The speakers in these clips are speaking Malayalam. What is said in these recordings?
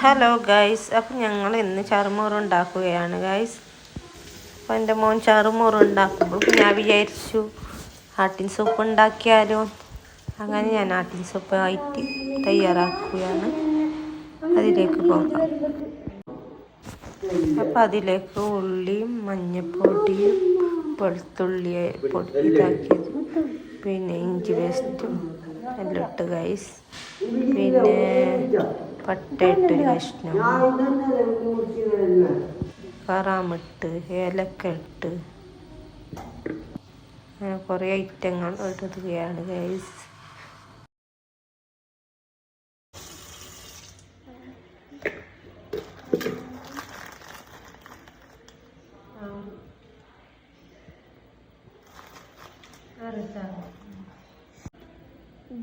ഹലോ ഗൈസ് അപ്പം ഞങ്ങൾ ഇന്ന് ചറുമോറ് ഉണ്ടാക്കുകയാണ് ഗൈസ് അപ്പം എന്റെ മോൻ ചറുമോറ് ഉണ്ടാക്കുമ്പോൾ ഞാൻ വിചാരിച്ചു ആട്ടിൻ സൂപ്പ് ഉണ്ടാക്കിയാലോ. അങ്ങനെ ഞാൻ ആട്ടിൻ സൂപ്പ് ആയിട്ട് തയ്യാറാക്കുകയാണ്. അതിലേക്ക് പോകാം. അപ്പം അതിലേക്ക് ഉള്ളിയും മഞ്ഞപ്പൊടിയും വെളുത്തുള്ളി പൊടി പിന്നെ ഇഞ്ചി പേസ്റ്റും എല്ലാം ഇട്ട് ഗൈസ് പിന്നെ പട്ട ഇട്ടൊരു കഷ്ണം കറാമിട്ട് ഏലക്ക ഇട്ട് അങ്ങനെ കുറേ ഐറ്റങ്ങൾ ഇടുകയാണ് ഗൈസ്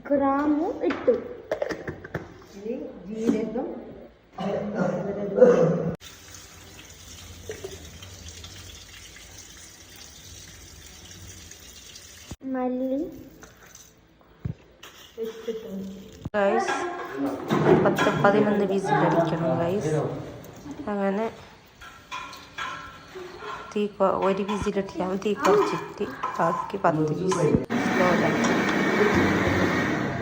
ഗ്രാമു ഇട്ടു ജീരകം മല്ലി. ഗൈസ് പത്ത് പതിനൊന്ന് വിസിലടിക്കണം ഗൈസ് അങ്ങനെ തീ ഒരു വിസിലടിക്കാൻ തീ കുറച്ചിട്ട് ബാക്കി പത്ത് വിസിൽ സ്ലോയിലാക്കി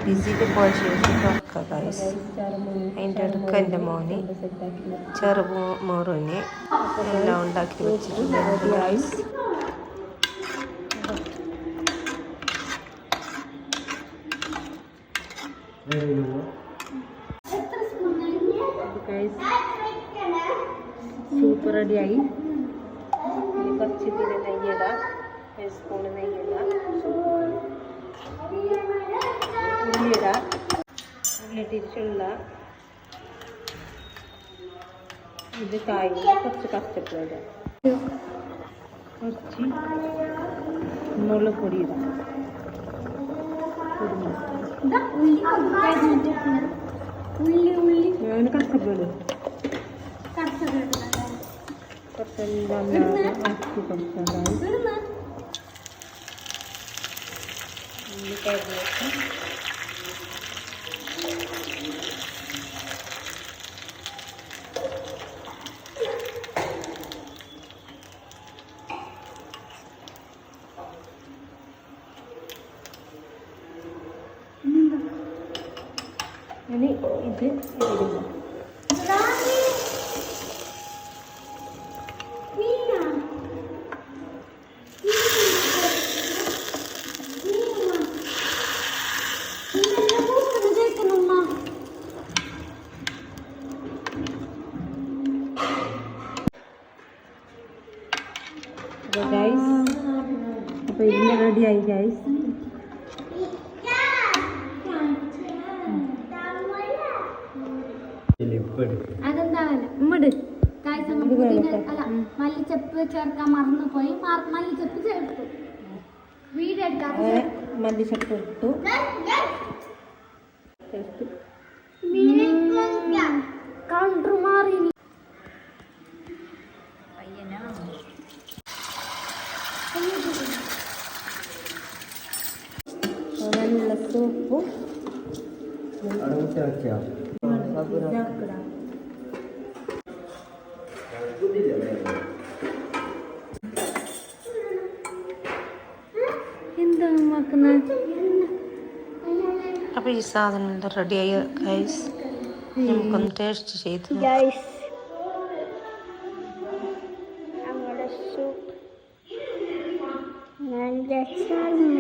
വിസിൽ പോയ ശേഷം തുറക്കുക ഗൈസ് അതിന്റെ അടുക്ക എന്റെ മോന് ചെറു മോറിന് എല്ലാം ഉണ്ടാക്കി വെച്ചിട്ടുണ്ട് ഗൈസ് സൂപ്പർ സൂപ്പ് റെഡിയായി കുറച്ച് പിന്നെ നെയ്യട സ്പൂണ് നെയ്യിടാം ഉള്ളിയിടാം ഉള്ളി തിരിച്ചുള്ള ഇത് കായും കുറച്ച് കച്ചപ്പ് ഇടാം. കുറച്ച് മുളക് പൊടി ഇടാം. ഉള്ളി ഉള്ളി ഞാൻ കച്ചപ്പ് ഇടും കുറച്ചെല്ലാം കൊടുക്കാം ഇടുന്ന ഉള്ളി കരിഞ്ഞിട്ട് ഇനി ഇത് ഇടുക അപ്പോൾ ഗൈസ് അപ്പോൾ ഇതിന് റെഡിയായി ഗൈസ് അതെന്താണ് ഇമ്മട്. അല്ല മല്ലിച്ചപ്പ് ചേർക്കാൻ മറന്നു പോയി മല്ലിച്ചപ്പ് ചേർത്തു. അങ്ങനെ മല്ലിച്ചപ്പ് ഇട്ടു. കൗണ്ടർ മാറി നല്ല സൂപ്പും. എന്താ നോക്കുന്നത് അപ്പോൾ ഈ സാധനം റെഡിയായി ഗൈസ് നമുക്കൊന്ന് ടേസ്റ്റ് ചെയ്ത്. ഗൈസ് നമ്മുടെ സൂപ്പ് നല്ല ചാർമ